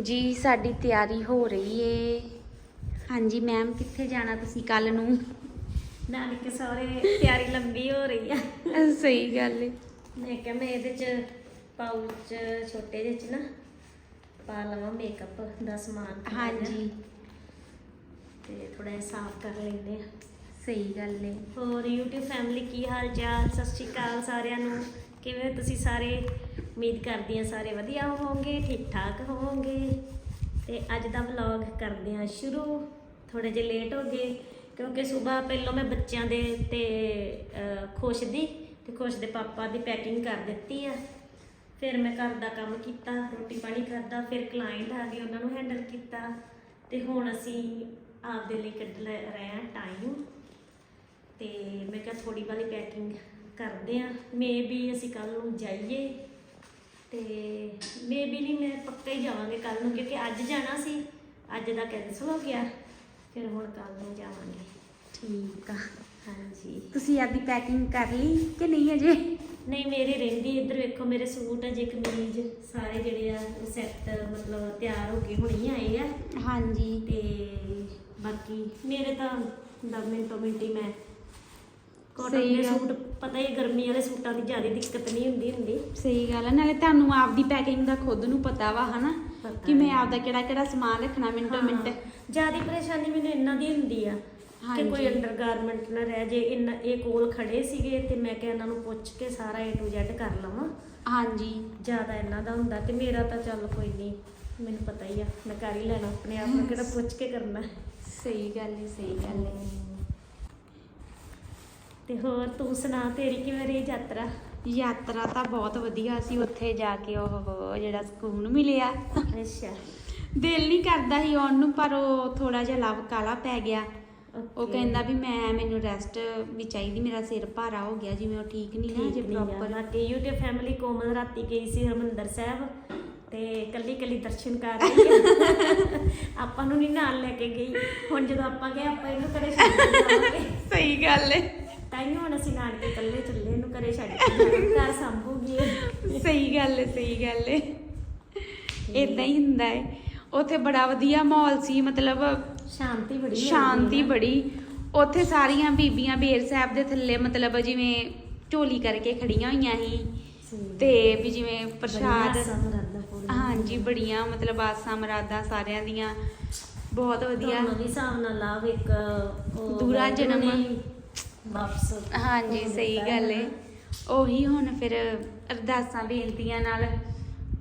ਜੀ ਸਾਡੀ ਤਿਆਰੀ ਹੋ ਰਹੀ ਏ। ਹਾਂਜੀ ਮੈਮ ਕਿੱਥੇ ਜਾਣਾ ਤੁਸੀਂ ਕੱਲ ਨੂੰ? ਨਾਨਕੇ ਸਹੁਰੇ ਤਿਆਰੀ ਲੰਬੀ ਹੋ ਰਹੀ ਆ। ਸਹੀ ਗੱਲ ਏ। ਮੈਂ ਕਿਹਾ ਮੈਂ ਇਹਦੇ ਚ ਪਾਉਚ ਛੋਟੇ ਜਿਹੇ ਚ ਨਾ ਪਾ ਲਵਾਂ ਮੇਕਅਪ ਦਾ ਸਮਾਨ। ਹਾਂਜੀ। ਤੇ ਥੋੜਾ ਜਿਹਾ ਸਾਫ਼ ਕਰ ਲੈਂਦੇ ਆ। ਸਹੀ ਗੱਲ ਏ। ਹੋਰ YouTube ਫੈਮਿਲੀ ਕੀ ਹਾਲ ਚਾਲ? ਸਤਿ ਸ਼੍ਰੀ ਅਕਾਲ ਸਾਰਿਆਂ ਨੂੰ। ਕਿਵੇਂ ਤੁਸੀਂ ਸਾਰੇ? ਉਮੀਦ ਕਰਦੀ ਹਾਂ ਸਾਰੇ ਵਧੀਆ ਹੋਵੋਗੇ, ਠੀਕ ਠਾਕ ਹੋਵੋਗੇ। ਤੇ ਅੱਜ ਦਾ ਵਲੌਗ ਕਰਦੇ ਹਾਂ ਸ਼ੁਰੂ। ਥੋੜੇ ਜਿਹਾ ਲੇਟ ਹੋ ਗਏ, ਕਿਉਂਕਿ ਸਵੇਰ ਪਹਿਲਾਂ ਮੈਂ ਬੱਚਿਆਂ ਦੇ ਤੇ ਖੁਸ਼ ਦੀ ਤੇ ਖੁਸ਼ ਦੇ ਪਾਪਾ ਦੀ ਪੈਕਿੰਗ ਕਰ ਦਿੱਤੀ ਆ। ਫਿਰ ਮੈਂ ਘਰ ਦਾ ਕੰਮ ਕੀਤਾ, ਰੋਟੀ ਪਾਣੀ ਕਰਦਾ ਫਿਰ ਕਲਾਇੰਟ ਆ ਗਏ, ਉਹਨਾਂ ਨੂੰ ਹੈਂਡਲ ਕੀਤਾ। ਤੇ ਹੁਣ ਅਸੀਂ ਆਪਦੇ ਲਈ ਕੱਢ ਲੈ, ਰਹੇ ਹਾਂ ਟਾਈਮ ਤੇ ਮੈਂ ਕਿਹਾ ਥੋੜੀ ਵਾਲੀ ਪੈਕਿੰਗ ਕਰਦੇ ਆ ਮੇਬੀ ਅਸੀਂ ਕੱਲ ਨੂੰ ਜਾਈਏ। ਤੇ ਮੇਬੀ ਨਹੀਂ ਮੈਂ ਪੱਕਾ ਹੀ ਜਾਵਾਂਗੇ ਕੱਲ ਨੂੰ ਕਿਉਂਕਿ ਅੱਜ ਜਾਣਾ ਸੀ ਅੱਜ ਦਾ ਕੈਂਸਲ ਹੋ ਗਿਆ ਫਿਰ ਹੁਣ ਕੱਲ ਨੂੰ ਜਾਵਾਂਗੇ। ਠੀਕ ਆ। ਹਾਂਜੀ। ਤੁਸੀਂ ਆਪਦੀ ਪੈਕਿੰਗ ਕਰ ਲਈ ਕਿ ਨਹੀਂ ਅਜੇ ਨਹੀਂ ਮੇਰੇ ਰਹਿੰਦੀ ਇੱਧਰ ਵੇਖੋ ਮੇਰੇ ਸੂਟ ਅਜੇ ਕਮੀਜ਼ ਸਾਰੇ ਜਿਹੜੇ ਆ ਸੈੱਟ ਮਤਲਬ ਤਿਆਰ ਹੋ ਕੇ ਹੁਣੇ ਹੀ ਆਏ ਆ। ਹਾਂਜੀ। ਤੇ ਬਾਕੀ ਮੇਰੇ ਤਾਂ 10 ਮਿੰਟੋ ਮਿੰਟ ਮੈਂ ਕੋਟਨ ਸਹੀ ਦੇ। ਸੂਟ ਪਤਾ ਹੀ ਹੈ, ਗਰਮੀ ਵਾਲੇ ਸੂਟਾਂ ਦੀ ਜ਼ਿਆਦਾ ਦਿੱਕਤ ਨਹੀਂ ਹੁੰਦੀ ਹੁੰਦੀ। ਸਹੀ ਗੱਲ ਹੈ ਨਾਲੇ ਤੁਹਾਨੂੰ ਆਪਦੀ ਪੈਕਿੰਗ ਦਾ ਖੁਦ ਨੂੰ ਪਤਾ ਵਾ ਹਨਾ? ਪਤਾ ਕਿ ਮੈਂ ਹੈ। ਆਪਦਾ ਕਿਹੜਾ ਕਿਹੜਾ ਸਮਾਨ ਰੱਖਣਾ ਮਿੰਟੋ ਮਿੰਟ। ਜ਼ਿਆਦਾ ਪਰੇਸ਼ਾਨੀ ਮੈਨੂੰ ਇਹਨਾਂ ਦੀ ਹੁੰਦੀ ਆ ਕਿ ਹਾਂਜੀ। ਕੋਈ ਅੰਡਰਗਾਰਮੈਂਟ ਨਾ ਰਹਿ ਜੇ ਇਹਨਾਂ ਇਹ ਕੋਲ ਖੜੇ ਸੀਗੇ ਤੇ ਮੈਂ ਕਿਹਾ ਇਹਨਾਂ ਨੂੰ ਪੁੱਛ ਕੇ ਸਾਰਾ A to Z ਕਰ ਲਵਾਂ। ਹਾਂਜੀ। ਜ਼ਿਆਦਾ ਇਹਨਾਂ ਦਾ ਹੁੰਦਾ ਤੇ ਮੇਰਾ ਤਾਂ ਚੱਲ ਕੋਈ ਨਹੀਂ ਮੈਨੂੰ ਪਤਾ ਹੀ ਆ ਮੈਂ ਕਰ ਹੀ ਲੈਣਾ ਆਪਣੇ ਆਪ ਨੂੰ ਕਿਹੜਾ ਪੁੱਛ ਕੇ ਕਰਨਾ। ਸਹੀ ਗੱਲ ਏ ਸਹੀ ਗੱਲ ਏ। ਤੇ ਹੋਰ ਤੂੰ ਸੁਣਾ ਤੇਰੀ ਕਿਵੇਂ ਰਹੀ ਯਾਤਰਾ? ਯਾਤਰਾ ਤਾਂ ਬਹੁਤ ਵਧੀਆ ਸੀ ਉੱਥੇ ਜਾ ਕੇ ਉਹ ਜਿਹੜਾ ਸਕੂਨ ਮਿਲਿਆ। ਅੱਛਾ। ਦਿਲ ਨਹੀਂ ਕਰਦਾ ਸੀ ਆਉਣ ਨੂੰ ਪਰ ਉਹ ਥੋੜਾ ਜਿਹਾ ਲਵ ਕਾਲਾ ਪੈ ਗਿਆ। ਉਹ. ਕਹਿੰਦਾ ਵੀ ਮੈਂ ਮੈਨੂੰ ਰੈਸਟ ਵੀ ਚਾਹੀਦੀ ਮੇਰਾ ਸਿਰ ਭਾਰਾ ਹੋ ਗਿਆ ਜਿਵੇਂ ਉਹ ਠੀਕ ਨਹੀਂ ਨਾ ਜੇ ਪ੍ਰੋਪਰ ਬਾਕੀ YouTube ਫੈਮਿਲੀ ਕੋਮਲ ਰਾਤੀ ਗਈ ਸੀ ਹਰਮੰਦਰ ਸਾਹਿਬ ਤੇ ਕੱਲੀ ਕੱਲੀ ਦਰਸ਼ਨ ਕਰ ਰਹੀ ਆ ਆਪਾਂ ਨੂੰ ਨਹੀਂ ਨਾਲ ਲੈ ਕੇ ਗਈ। ਹੁਣ ਜਦੋਂ ਆਪਾਂ ਗਏ ਆਪਾਂ ਇਹਨੂੰ ਕੇ ਜਾਵਾਂਗੇ ਸਹੀ ਗੱਲ ਏ। ਤਾਈਓ ਹੁਣ ਅਸੀਂ ਨਾਨਕੇ ਇਕੱਲੇ ਚੱਲੇ ਇਹਨੂੰ ਘਰੇ ਛੱਡ ਕੇ ਜਾਵਾਂਗੇ ਘਰ ਸੰਭੂਗੀ ਇਹ। ਸਹੀ ਗੱਲ ਏ ਸਹੀ ਗੱਲ ਏ ਇਦਾਂ ਹੀ ਹੁੰਦਾ ਏ ਉੱਥੇ ਬੜਾ ਵਧੀਆ ਮਾਹੌਲ ਸੀ ਮਤਲਬ ਸ਼ਾਂਤੀ ਬੜੀ ਮਿਲਦੀ ਸ਼ਾਂਤੀ ਹੈ ਨਾ। ਬੜੀ ਉੱਥੇ ਸਾਰੀਆਂ ਬੀਬੀਆਂ ਬੇਰ ਸਾਹਿਬ ਦੇ ਥੱਲੇ ਮਤਲਬ ਜਿਵੇਂ ਝੋਲੀ ਕਰਕੇ ਖੜੀਆਂ ਹੋਈਆਂ ਸੀ ਸਹੀ। ਤੇ ਵੀ ਜਿਵੇਂ ਬੜੀਆਂ ਪ੍ਰਸ਼ਾਦ ਆਸਾਂ ਮੁਰਾਦਾਂ ਪੂਰੀਆਂ। ਹਾਂਜੀ ਬੜੀਆਂ ਮਤਲਬ ਆਸਾਂ ਮਰਾਦਾਂ ਸਾਰਿਆਂ ਦੀਆਂ ਬਹੁਤ ਵਧੀਆ ਤੁਹਾਨੂੰ ਵੀ ਹਿਸਾਬ ਨਾਲ ਲਾਭ ਇੱਕ ਉਹ ਦੂਰਾ ਵਾਹਿਗੁਰੂ ਜਨਮ। ਨੇ ਵਾਪਸ ਹਾਂਜੀ ਸਹੀ ਗੱਲ ਹੈ ਏ। ਉਹੀ ਹੁਣ ਫਿਰ ਅਰਦਾਸਾਂ ਬੇਨਤੀਆਂ ਨਾਲ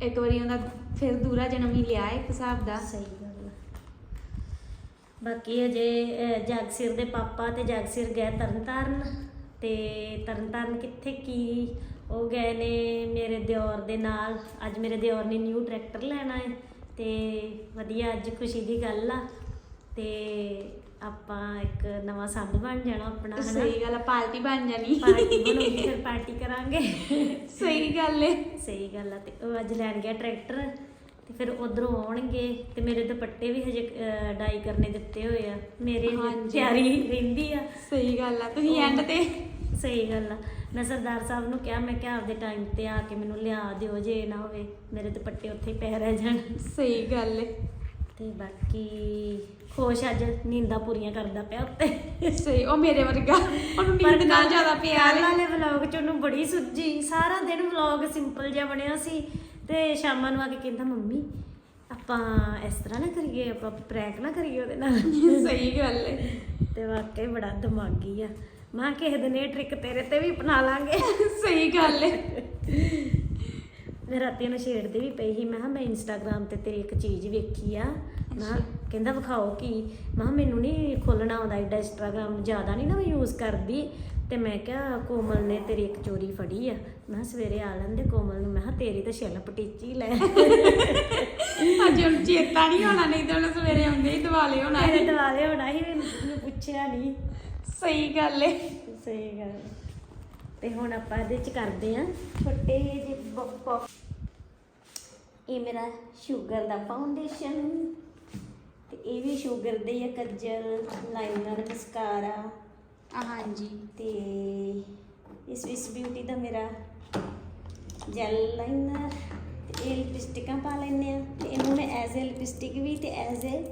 ਇੱਕ ਵਾਰੀ ਉਹਦਾ ਫਿਰ ਦੂਰਾ ਜਨਮ ਹੀ ਲਿਆ ਇੱਕ ਹਿਸਾਬ ਦਾ ਸਹੀ ਗੱਲ ਆ। ਬਾਕੀ ਅਜੇ ਅਹ, ਜਗਸੀਰ ਦੇ ਪਾਪਾ ਤੇ ਜਗਸੀਰ ਗਏ ਤਰਨਤਾਰਨ ਤੇ ਤਰਨਤਾਰਨ ਕਿੱਥੇ ਕੀ ਉਹ ਗਏ ਨੇ ਮੇਰੇ ਦਿਓਰ ਦੇ ਨਾਲ ਅੱਜ ਮੇਰੇ ਦਿਓਰ ਨੇ ਨਿਊ ਟਰੈਕਟਰ ਲੈਣਾ ਹੈ ਤੇ ਵਧੀਆ ਅੱਜ ਖੁਸ਼ੀ ਦੀ ਗੱਲ ਆ ਤੇ ਆਪਾਂ ਇੱਕ ਨਵਾਂ ਸੰਦ ਬਣ ਜਾਣਾ ਆਪਣਾ ਹਨਾ? ਸਹੀ ਗੱਲ ਆ ਪਾਰਟੀ ਬਣ ਜਾਣੀ। ਪਾਰਟੀ ਬਣਾਉਣੀ ਫਿਰ ਪਾਰਟੀ ਕਰਾਂਗੇ। ਸਹੀ ਗੱਲ ਏ। ਸਹੀ ਗੱਲ ਆ ਤੇ ਉਹ ਅੱਜ ਲੈਣ ਗਿਆ ਟਰੈਕਟਰ ਤੇ ਫਿਰ ਉਧਰੋਂ ਆਉਣਗੇ ਤੇ ਮੇਰੇ ਦੁਪੱਟੇ ਵੀ ਹਜੇ ਅਹ, ਡਾਈ ਕਰਨੇ ਦਿੱਤੇ ਹੋਏ ਆ। ਮੇਰੇ ਹਜੇ ਹਾਂਜੀ। ਤਿਆਰੀ ਰਹਿੰਦੀ ਆ। ਸਹੀ ਗੱਲ ਆ ਤੁਸੀਂ ਐਂਡ ਤੇ। ਸਹੀ ਗੱਲ ਆ। ਮੈਂ ਸਰਦਾਰ ਸਾਹਿਬ ਨੂੰ ਕਿਹਾ ਮੈਂ ਕਿਹਾ ਆਪਦੇ ਟਾਈਮ ਤੇ ਆ ਕੇ ਮੈਨੂੰ ਲਿਆ ਦਿਓ ਜੇ ਇਹ ਨਾ ਹੋਵੇ ਮੇਰੇ ਦੁਪੱਟੇ ਉੱਥੇ ਹੀ ਪੈ ਰਹਿ ਜਾਣ। ਸਹੀ ਗੱਲ ਏ। ਤੇ ਬਾਕੀ ਖੁਸ਼ ਅੱਜ ਨੀਂਦਾਂ ਪੂਰੀਆਂ ਕਰਦਾ ਪਿਆ ਉੱਤੇ। ਸਹੀ ਉਹ ਮੇਰੇ ਵਰਗਾ ਉਹਨੂੰ ਨੀਂਦ ਨਾਲ ਜ਼ਿਆਦਾ ਪਿਆਰ ਏ ਵਾਲੇ ਵਲੌਗ ਚ ਉਹਨੂੰ ਬੜੀ ਸੁੱਜੀ। ਸਾਰਾ ਦਿਨ ਵਲੌਗ ਸਿੰਪਲ ਜਿਹਾ ਬਣਿਆ ਸੀ ਤੇ ਸ਼ਾਮਾਂ ਨੂੰ ਆ ਕੇ ਕਹਿੰਦਾ ਮੰਮੀ ਆਪਾਂ ਇਸ ਤਰ੍ਹਾਂ ਨਾ ਕਰੀਏ ਆਪਾਂ ਪ੍ਰੈਂਕ ਨਾ ਕਰੀਏ ਉਹਦੇ ਨਾਲ। ਸਹੀ ਗੱਲ ਏ। ਤੇ ਵਾਕਈ ਬੜਾ ਦਿਮਾਗੀ ਆ। ਮਾਂ ਕਿਸੇ ਦਿਨ ਇਹ ਟ੍ਰਿਕ ਤੇਰੇ ਤੇ ਵੀ ਅਪਣਾ ਲਾਂਗੇ। ਸਹੀ ਗੱਲ ਏ। ਮੈਂ ਰਾਤੀ ਨੂੰ ਛੇੜਦੀ ਵੀ ਪਈ ਸੀ। ਮੈਂ ਕਿਹਾ ਮੈਂ ਇੰਸਟਾਗ੍ਰam ਤੇ ਤੇਰੀ ਇੱਕ ਚੀਜ਼ ਵੇਖੀ ਆ। ਮੈਂ ਕਿਹਾ, ਕਹਿੰਦਾ ਵਿਖਾਓ ਕੀ? ਮੈਂ ਕਿਹਾ ਮੈਨੂੰ ਨਹੀਂ ਖੋਲਣਾ ਆਉਂਦਾ ਐਡਾ ਇੰਸਟਾਗ੍ਰam ਜ਼ਿਆਦਾ ਨਹੀਂ ਨਾ ਮੈਂ ਯੂਜ਼ ਕਰਦੀ। ਤੇ ਮੈਂ ਕਿਹਾ ਕੋਮਲ ਨੇ ਤੇਰੀ ਇੱਕ ਚੋਰੀ ਫੜੀ ਆ। ਮੈਂ ਕਿਹਾ ਸਵੇਰੇ ਆ ਲੈਂਦੇ ਕੋਮਲ ਨੂੰ। ਮੈਂ ਕਿਹਾ ਤੇਰੀ ਤਾਂ ਛਿੱਲ ਪਟੀਚੀ ਲੈ। ਅੱਜ ਹੁਣ ਚੇਤਾ ਨਹੀਂ ਹੋਣਾ ਨਹੀਂ ਤਾਂ ਉਹਨੇ ਸਵੇਰੇ ਆਉਂਦੇ ਹੀ ਦਿਵਾਲੇ ਹੋਣਾ ਸੀ। ਦਿਵਾਲੇ ਹੋਣਾ ਸੀ ਮੈਨੂੰ ਪੁੱਛਿਆ ਨਹੀਂ ਸਹੀ ਗੱਲ ਏ। ਸਹੀ ਗੱਲ। ਤੇ ਹੁਣ ਆਪਾਂ ਇਹਦੇ ਚ ਕਰਦੇ ਆ ਛੋਟੇ ਜਿਹੇ ਬੱਪਾ ਇਹ ਮੇਰਾ ਸ਼ੂਗਰ ਦਾ ਫਾਊਂਡੇਸ਼ਨ ਤੇ ਇਹ ਵੀ ਸ਼ੂਗਰ ਦੇ ਹੀ ਆ ਕੱਜਲ ਲਾਈਨਰ ਮਸਕਾਰਾ ਆ ਹਾਂਜੀ। ਤੇ ਇਸ ਇਸ ਬਿਊਟੀ ਦਾ ਮੇਰਾ ਜੈਲ ਲਾਈਨਰ ਤੇ ਇਹ ਲਿਪਸਟਿਕਾਂ ਪਾ ਲੈਂਦੇ ਆ। ਤੇ ਇਹਨੂੰ ਮੈਂ ਐਜ਼ ਅ ਲਿਪਸਟਿਕ ਵੀ ਤੇ ਐਜ਼ ਅ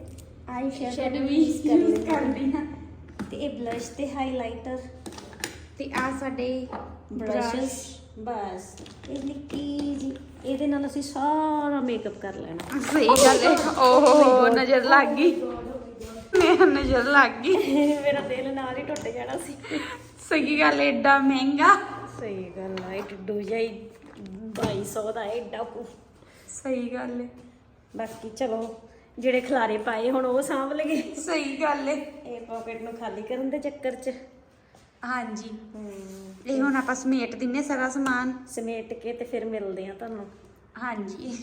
ਆਈ ਸ਼ੈਡ ਵੀ ਹਾਂ। ਕਰਦੀ ਹਾਂ ਤੇ ਇਹ ਬਲਸ਼ ਤੇ ਹਾਈਲਾਈਟਰ ਤੇ ਆ ਸਾਡੇ ਬ੍ਰਸ਼ਸ ਬਸ ਇਹ ਨਿੱਕੀ ਜੀ ਇਹਦੇ ਨਾਲ ਅਸੀਂ ਸਾਰਾ ਮੇਕਅਪ ਕਰ ਲੈਣਾ। ਸਹੀ ਗੱਲ ਹੈ। ਓਹੋ ਨਜ਼ਰ ਲੱਗ ਗਈ। ਮੇਰਾ ਨਜ਼ਰ ਲੱਗ ਗਈ। ਮੇਰਾ ਦਿਲ ਨਾਲ ਹੀ ਟੁੱਟ ਜਾਣਾ ਸੀ। ਸਹੀ ਗੱਲ ਏਡਾ ਮਹਿੰਗਾ। ਸਹੀ ਗੱਲ ਆ ਇਹ ਟੁੱਡੂ ਜਾਈ 2200 ਦਾ ਐਡਾ ਕੁ। ਸਹੀ ਗੱਲ ਹੈ। ਬਾਕੀ ਚਲੋ ਜਿਹੜੇ ਖਲਾਰੇ ਪਾਏ ਹੁਣ ਉਹ ਸਾਂਭ ਲਗੇ ਸਹੀ ਗੱਲ ਹੈ। ਇਹ ਪਾਕਟ ਨੂੰ ਖਾਲੀ ਕਰਨ ਦੇ ਚੱਕਰ 'ਚ। ਹਾਂਜੀ। ਇਹ ਹੁਣ ਆਪਾਂ ਸਮੇਟ ਦਿੰਨੇ ਸਾਰਾ ਸਮਾਨ। ਸਮੇਟ ਕੇ ਤੇ ਫਿਰ ਮਿਲਦੇ ਆ ਤੁਹਾਨੂੰ। ਹਾਂਜੀ।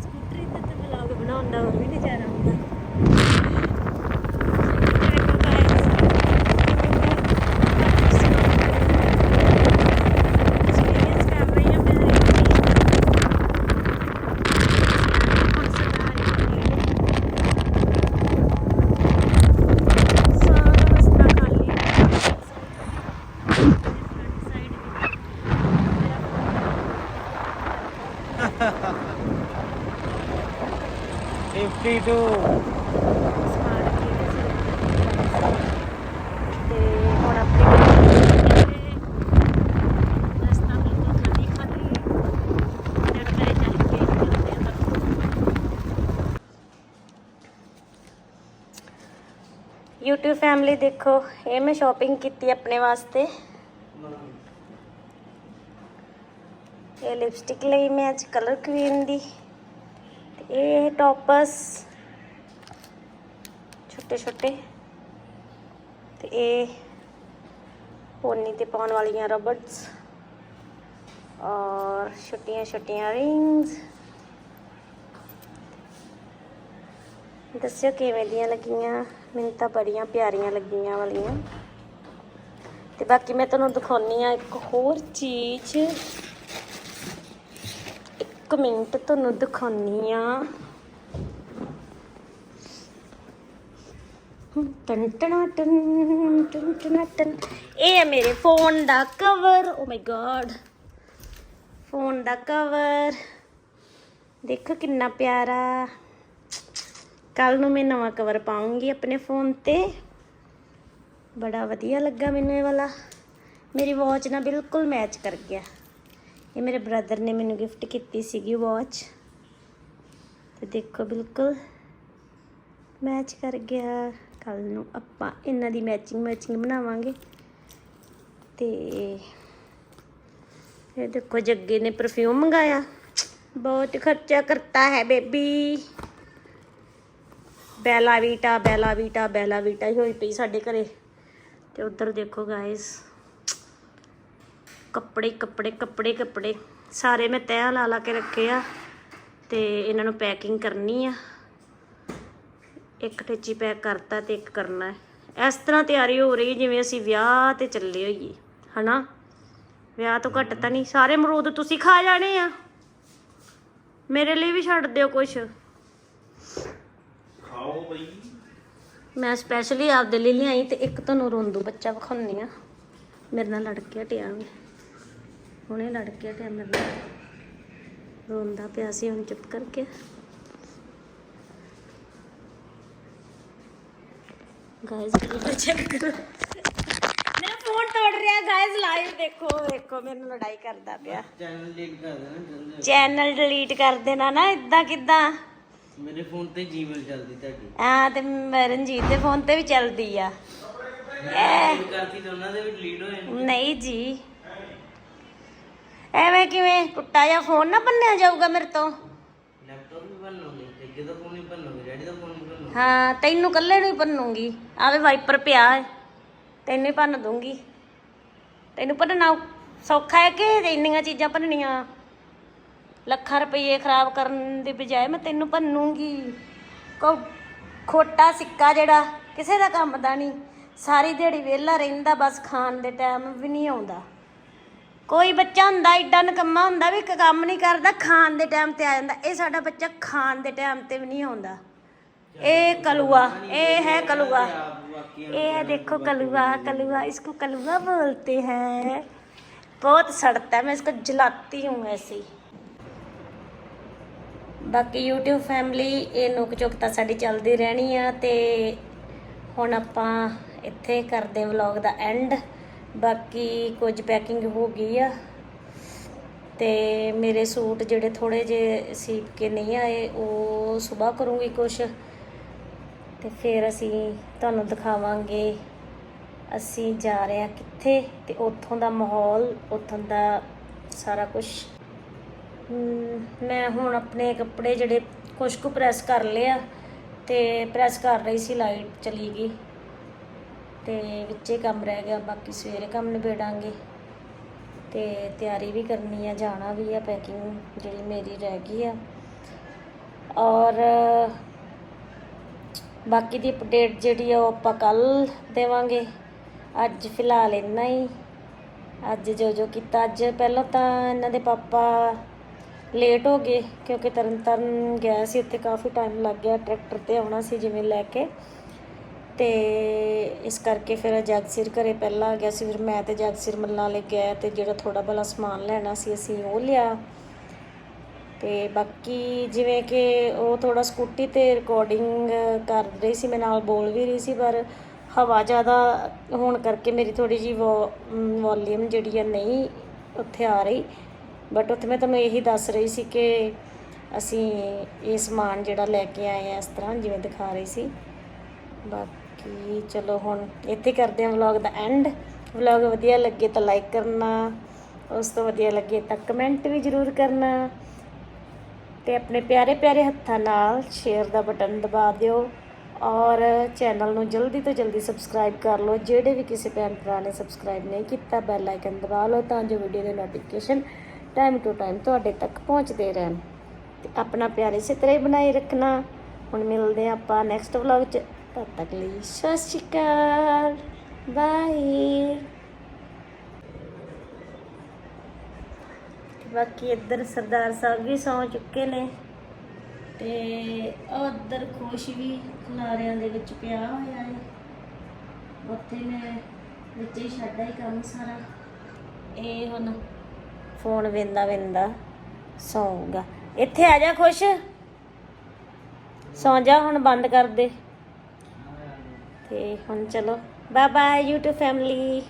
ਸਕੂਟਰੀ ਤੇ ਤੇ ਵਲੌਗ ਬਣਾਉਣ ਦਾ ਹੋਰ ਵੀ ਨਜ਼ਾਰਾ ਹੁੰਦਾ ਫਿਫਟੀ ਟੂ ਤੇ ਹੁਣ ਆਪਣੀ ਰਸਤਾ ਬਿਲਕੁਲ ਖਾਲੀ ਖਾਲੀ ਹੈ। ਜਦ ਘਰੇ ਚੱਲ ਕੇ ਮਿਲਦੇ ਆ YouTube ਫੈਮਿਲੀ ਦੇਖੋ, ਇਹ ਮੈਂ ਸ਼ਾਪਿੰਗ ਕੀਤੀ ਆਪਣੇ ਵਾਸਤੇ। ਇਹ ਲਿਪਸਟਿਕ ਲਈ ਮੈਂ ਅੱਜ ਕਲਰ ਕੁਈਨ ਦੀ। ਇਹ ਟੌਪਸ ਛੋਟੇ ਛੋਟੇ ਤੇ ਇਹ ਪੋਨੀ ਤੇ ਪਾਉਣ ਵਾਲੀਆਂ ਰਬੜਸ। ਔਰ ਛੋਟੀਆਂ ਛੋਟੀਆਂ ਰਿੰਗਸ। ਦੱਸਿਓ ਕਿਵੇਂ ਦੀਆਂ ਲੱਗੀਆਂ? ਮੈਨੂੰ ਤਾਂ ਬੜੀਆਂ ਪਿਆਰੀਆਂ ਲੱਗੀਆਂ ਵਾਲੀਆਂ। ਤੇ ਬਾਕੀ ਮੈਂ ਤੁਹਾਨੂੰ ਦਿਖਾਉਣੀ ਆ ਇੱਕ ਹੋਰ ਚੀਜ਼। ਇੱਕ ਮਿੰਟ ਤੁਹਾਨੂੰ ਦਿਖਾਉਣੀ ਆ। ਟਨ ਟਨ ਟਨ ਟਨ ਟਨ ਟਨ। ਇਹ ਹੈ ਮੇਰੇ ਫੋਨ ਦਾ cover oh my god phone ਦਾ ਕਵਰ ਦੇਖੋ ਕਿੰਨਾ ਪਿਆਰਾ। ਕੱਲ ਨੂੰ ਮੈਂ ਨਵਾਂ ਕਵਰ ਪਾਉਂਗੀ ਆਪਣੇ ਫੋਨ ਤੇ। ਬੜਾ ਵਧੀਆ ਲੱਗਾ ਮੈਨੂੰ ਇਹ ਵਾਲਾ। ਮੇਰੀ ਵਾਚ ਨਾਲ ਬਿਲਕੁਲ ਮੈਚ ਕਰ ਗਿਆ। ਇਹ ਮੇਰੇ ਬ੍ਰਦਰ ਨੇ ਮੈਨੂੰ ਗਿਫਟ ਕੀਤੀ ਸੀਗੀ ਵਾਚ ਤੇ ਦੇਖੋ ਬਿਲਕੁਲ ਮੈਚ ਕਰ ਗਿਆ। ਕੱਲ ਨੂੰ ਆਪਾਂ ਇਹਨਾਂ ਦੀ ਮੈਚਿੰਗ ਮੈਚਿੰਗ ਬਣਾਵਾਂਗੇ। ਤੇ ਇਹ ਦੇਖੋ ਜੱਗੇ ਨੇ ਪਰਫਿਊਮ ਮੰਗਾਇਆ। ਬਹੁਤ ਖਰਚਾ ਕਰਤਾ ਹੈ baby. Bella Vita Bella Vita Bella Vita ਹੀ ਹੋਈ ਪਈ ਸਾਡੇ ਘਰੇ। ਤੇ ਉਧਰ ਦੇਖੋ ਗਾਇਸ ਕੱਪੜੇ ਕੱਪੜੇ ਕੱਪੜੇ ਕੱਪੜੇ। ਸਾਰੇ ਮੈਂ ਤੈਅ ਲਾ ਲਾ ਕੇ ਰੱਖੇ ਆ। ਤੇ ਇਹਨਾਂ ਨੂੰ ਪੈਕਿੰਗ ਕਰਨੀ ਆ। ਇੱਕ ਟੇਚੀ ਪੈਕ ਕਰਤਾ ਤੇ ਇੱਕ ਕਰਨਾ ਹੈ। ਇਸ ਤਰ੍ਹਾਂ ਤਿਆਰੀ ਹੋ ਰਹੀ ਜਿਵੇਂ ਅਸੀਂ ਵਿਆਹ ਤੇ ਚੱਲੇ ਹੋਈਏ ਹਨਾ? ਵਿਆਹ ਤੋਂ ਘੱਟ ਤਾਂ ਨਹੀਂ। ਸਾਰੇ ਅਮਰੂਦ ਤੁਸੀਂ ਖਾ ਜਾਣੇ ਆ। ਮੇਰੇ ਲਈ ਵੀ ਛੱਡ ਦਿਓ ਖਾਓ ਬਈ। ਮੈਂ ਸਪੈਸ਼ਲੀ ਆਪਦੇ ਲਈ ਲਿਆਈ ਤੇ ਇੱਕ ਤੁਹਾਨੂੰ ਰੋਂਦੂ ਬੱਚਾ ਵਿਖਾਉਣੀ ਆ ਮੇਰੇ ਨਾਲ ਲੜ ਕੇ ਹਟਿਆ ਵੀ ਹੁਣੇ ਲੜ ਕੇ ਹਟਿਆ ਮੇਰੇ ਨਾਲ। ਰੋਂਦਾ ਪਿਆ ਸੀ ਹੁਣ ਚੁੱਪ ਕਰਕੇ। ਗਾਇਸ ਵੀਡੀਓ ਚੈੱਕ ਕਰੋ। ਮੇਰਾ ਫੋਨ ਤੋੜ ਰਿਹਾ ਗਾਇਸ ਲਾਈਵ ਦੇਖੋ ਦੇਖੋ ਮੈਨੂੰ ਲੜਾਈ ਕਰਦਾ ਪਿਆ। ਚੈਨਲ ਡਿਲੀਟ ਕਰ ਦੇਣਾ ਜਲਦੀ ਚੈਨਲ ਡਿਲੀਟ ਕਰ ਦੇਣਾ ਨਾ ਇਦਾਂ ਕਿਦਾਂ? ਮੇਰੇ ਫੋਨ ਤੇ ਜੀਮੇਲ ਚੱਲਦੀ ਤੁਹਾਡੀ। ਆ ਤੇ ਰਣਜੀਤ ਦੇ ਫੋਨ ਤੇ ਵੀ ਚੱਲਦੀ ਆ। ਕਰਤੀ ਦੇ ਵੀ ਡਿਲੀਟ ਹੋਏ ਨਹੀਂ ਜੀ। ਐਵੇਂ ਕਿਵੇਂ? ਟੁੱਟਾ ਜਾਂ ਫੋਨ ਨਾ ਬੰਨਿਆ ਜਾਊਗਾ ਮੇਰੇ ਤੋਂ। ਲੈਪਟਾਪ ਵੀ ਬਣਨੋਗੇ ਤੇ ਜਿਹਦਾ ਫੋਨ ਨਹੀਂ ਬਣਨੋਗੇ ਡੈਡੀ ਦਾ ਫੋਨ ਹਾਂ, ਤੈਨੂੰ ਇਕੱਲੇ ਨੂੰ ਹੀ ਭੰਨੂੰਗੀ। ਆਵੇ ਵਾਈਪਰ ਪਿਆ ਹੈ। ਤੈਨੂੰ ਹੀ ਭੰਨ ਦੂੰਗੀ ਤੈਨੂੰ ਭੰਨਣਾ ਸੌਖਾ ਹੈ ਕਿ ਇੰਨੀਆਂ ਚੀਜ਼ਾਂ ਭੰਨਣੀਆਂ? ਲੱਖਾਂ ਰੁਪਏ ਖਰਾਬ ਕਰਨ ਦੀ ਬਜਾਏ ਮੈਂ ਤੈਨੂੰ ਭੰਨੂੰਗੀ। ਕੋ ਖੋਟਾ ਸਿੱਕਾ ਜਿਹੜਾ, ਕਿਸੇ ਦਾ ਕੰਮ ਦਾ ਨਹੀਂ। ਸਾਰੀ ਦਿਹਾੜੀ ਵਿਹਲਾ ਰਹਿੰਦਾ, ਬਸ ਖਾਣ ਦੇ ਟਾਈਮ ਵੀ ਨਹੀਂ ਆਉਂਦਾ। ਕੋਈ ਬੱਚਾ ਹੁੰਦਾ, ਏਡਾ ਨਕੰਮਾ ਹੁੰਦਾ ਵੀ ਇੱਕ ਕੰਮ ਨਹੀਂ ਕਰਦਾ, ਖਾਣ ਦੇ ਟਾਈਮ ਤੇ ਆ ਜਾਂਦਾ। ਇਹ ਸਾਡਾ ਬੱਚਾ ਖਾਣ ਦੇ ਟਾਈਮ ਤੇ ਵੀ ਨਹੀਂ ਆਉਂਦਾ। ਇਹ ਕਲੂਆ ਇਹ ਹੈ ਕਲੂਆ ਆਪ बाकी ये है देखो कलुआ कलुआ इसको कलुआ बोलते हैं बहुत सड़ता है मैं इसको जलाती हूँ ऐसे ही ਬਾਕੀ YouTube ਫੈਮਿਲੀ ਇਹ ਨੁਕ ਚੁਕ ਤਾਂ ਸਾਡੀ ਚੱਲਦੀ ਰਹਿਣੀ ਆ ਤੇ ਹੁਣ ਆਪਾਂ ਇੱਥੇ ਕਰਦੇ ਵਲੌਗ ਦਾ ਐਂਡ ਬਾਕੀ ਕੁਝ ਪੈਕਿੰਗ ਹੋ ਗਈ ਆ ਤੇ ਮੇਰੇ ਸੂਟ ਜਿਹੜੇ ਥੋੜੇ ਜੇ ਸੀਪ ਕੇ ਨਹੀਂ ਆਏ ਉਹ ਸਵੇਰ ਕਰੂੰਗੀ ਕੁਛ ਤੇ ਫਿਰ ਅਸੀਂ ਤੁਹਾਨੂੰ ਦਿਖਾਵਾਂਗੇ ਅਸੀਂ ਜਾ ਰਹੇ ਹਾਂ ਕਿੱਥੇ ਤੇ ਉੱਥੋਂ ਦਾ ਮਾਹੌਲ, ਉੱਥੋਂ ਦਾ ਸਾਰਾ ਕੁਝ ਮੈਂ ਹੁਣ ਆਪਣੇ ਕੱਪੜੇ ਜਿਹੜੇ ਕੁਛ ਕੁ ਪ੍ਰੈਸ ਕਰ ਲਿਆ ਤੇ ਪ੍ਰੈਸ ਕਰ ਰਹੀ ਸੀ ਲਾਈਟ ਚਲੀ ਗਈ ਤੇ ਵਿੱਚੇ ਕੰਮ ਰਹਿ ਗਿਆ, ਬਾਕੀ ਸਵੇਰੇ ਕੰਮ ਨਿਬੇੜਾਂਗੇ ਤੇ ਤਿਆਰੀ ਵੀ ਕਰਨੀ ਆ, ਜਾਣਾ ਵੀ ਆ ਪੈਕਿੰਗ ਜਿਹੜੀ ਮੇਰੀ ਰਹਿ ਗਈ ਆ। ਔਰ ਬਾਕੀ ਦੀ ਅਪਡੇਟ ਜਿਹੜੀ ਆ ਉਹ ਆਪਾਂ ਕੱਲ ਦੇਵਾਂਗੇ। ਅੱਜ ਫਿਲਹਾਲ ਇੰਨਾ ਹੀ। ਅੱਜ ਜੋ ਜੋ ਕੀਤਾ, ਅੱਜ ਪਹਿਲਾਂ ਤਾਂ ਇਹਨਾਂ ਦੇ ਪਾਪਾ ਲੇਟ ਹੋ ਗਏ, ਕਿਉਂਕਿ ਤਰਨ ਤਰਨ ਗਿਆ ਸੀ, ਉੱਥੇ ਕਾਫੀ ਟਾਈਮ ਲੱਗ ਗਿਆ ਟਰੈਕਟਰ ਤੇ ਆਉਣਾ ਸੀ ਜਿਵੇਂ ਲੈ ਕੇ। ਤੇ ਇਸ ਕਰਕੇ ਫਿਰ ਜਗਸੀਰ ਘਰੇ ਪਹਿਲਾਂ ਆ ਗਿਆ ਸੀ, ਫਿਰ ਮੈਂ ਤੇ ਜਗਸੀਰ ਮੱਲਾਂ ਲੈ ਗਿਆ ਤੇ ਜਿਹੜਾ ਥੋੜਾ ਬਲਾ ਸਮਾਨ ਲੈਣਾ ਸੀ, ਅਸੀਂ ਉਹ ਲਿਆ। ਤੇ ਬਾਕੀ ਜਿਵੇਂ ਕਿ ਉਹ ਥੋੜਾ ਸਕੂਟੀ ਤੇ ਰਿਕਾਰਡਿੰਗ ਕਰ ਰਹੀ ਸੀ, ਮੈਂ ਨਾਲ ਬੋਲ ਵੀ ਰਹੀ ਸੀ, ਪਰ ਹਵਾ ਜ਼ਿਆਦਾ ਹੋਣ ਕਰਕੇ ਮੇਰੀ ਥੋੜੀ ਜੀ ਵੋਲੀਅਮ ਜਿਹੜੀ ਆ ਨਹੀਂ ਉੱਥੇ ਆ ਰਹੀ। ਬਟ ਉੱਥੇ ਮੈਂ ਤੁਹਾਨੂੰ ਇਹੀ ਦੱਸ ਰਹੀ ਸੀ ਕਿ ਅਸੀਂ ਇਹ ਸਮਾਨ ਜਿਹੜਾ ਲੈ ਕੇ ਆਏ ਆ ਇਸ ਤਰ੍ਹਾਂ ਜਿਵੇਂ ਦਿਖਾ ਰਹੀ ਸੀ। ਬਾਕੀ ਚਲੋ ਹੁਣ ਇੱਥੇ ਕਰਦੇ ਹਾਂ ਵਲੌਗ ਦਾ ਐਂਡ ਵਲੌਗ ਵਧੀਆ ਲੱਗੇ ਤਾਂ ਲਾਈਕ ਕਰਨਾ, ਉਸ ਤੋਂ ਵਧੀਆ ਲੱਗੇ ਤਾਂ ਕਮੈਂਟ ਵੀ ਜ਼ਰੂਰ ਕਰਨਾ। ਤੇ ਆਪਣੇ ਪਿਆਰੇ ਪਿਆਰੇ ਹੱਥਾਂ ਨਾਲ ਸ਼ੇਅਰ ਦਾ ਬਟਨ ਦਬਾ ਦਿਓ ਔਰ ਚੈਨਲ ਨੂੰ ਜਲਦੀ ਤੋਂ ਜਲਦੀ ਸਬਸਕ੍ਰਾਈਬ ਕਰ ਲਓ। ਜਿਹੜੇ ਵੀ ਕਿਸੇ ਭੈਣ ਭਰਾ ਨੇ ਸਬਸਕ੍ਰਾਈਬ ਨਹੀਂ ਕੀਤਾ ਬੈਲ ਆਈਕਨ ਦਬਾ ਲਓ ਤਾਂ ਜੋ ਵੀਡੀਓ ਦੇ ਨੋਟੀਫਿਕੇਸ਼ਨ ਟਾਈਮ ਟੂ ਟਾਈਮ ਤੁਹਾਡੇ ਤੱਕ ਪਹੁੰਚਦੇ ਰਹਿਣ। ਤੇ ਆਪਣਾ ਪਿਆਰ ਇਸੇ ਤਰ੍ਹਾਂ ਹੀ ਬਣਾਈ ਰੱਖਣਾ। ਹੁਣ ਮਿਲਦੇ ਹਾਂ ਆਪਾਂ ਨੈਕਸਟ ਵਲੌਗ 'ਚ। ਤਦ ਤੱਕ ਲਈ ਸਤਿ ਸ਼੍ਰੀ ਅਕਾਲ। ਬਾਏ ਬਾਕੀ ਇੱਧਰ ਸਰਦਾਰ ਸਾਹਿਬ ਵੀ ਸੌ ਚੁੱਕੇ ਨੇ ਤੇ ਉਧਰ ਖੁਸ਼ ਵੀ ਖਲਾਰਿਆਂ ਦੇ ਵਿੱਚ ਪਿਆ ਹੋਇਆ ਹੈ। ਉੱਥੇ ਮੈਂ ਵਿੱਚ ਹੀ ਛੱਡਾ ਹੀ ਕੰਮ ਸਾਰਾ। ਇਹ ਹੁਣ ਫੋਨ ਵੇਂਦਾ ਵੇਂਦਾ ਸੌਂਗਾ ਇੱਥੇ ਆ ਜਾ ਖੁਸ਼। ਸੌਂ ਜਾ ਹੁਣ ਬੰਦ ਕਰ ਦੇ। ਤੇ ਹੁਣ ਚਲੋ ਬਾਏ ਬਾਏ YouTube ਫੈਮਿਲੀ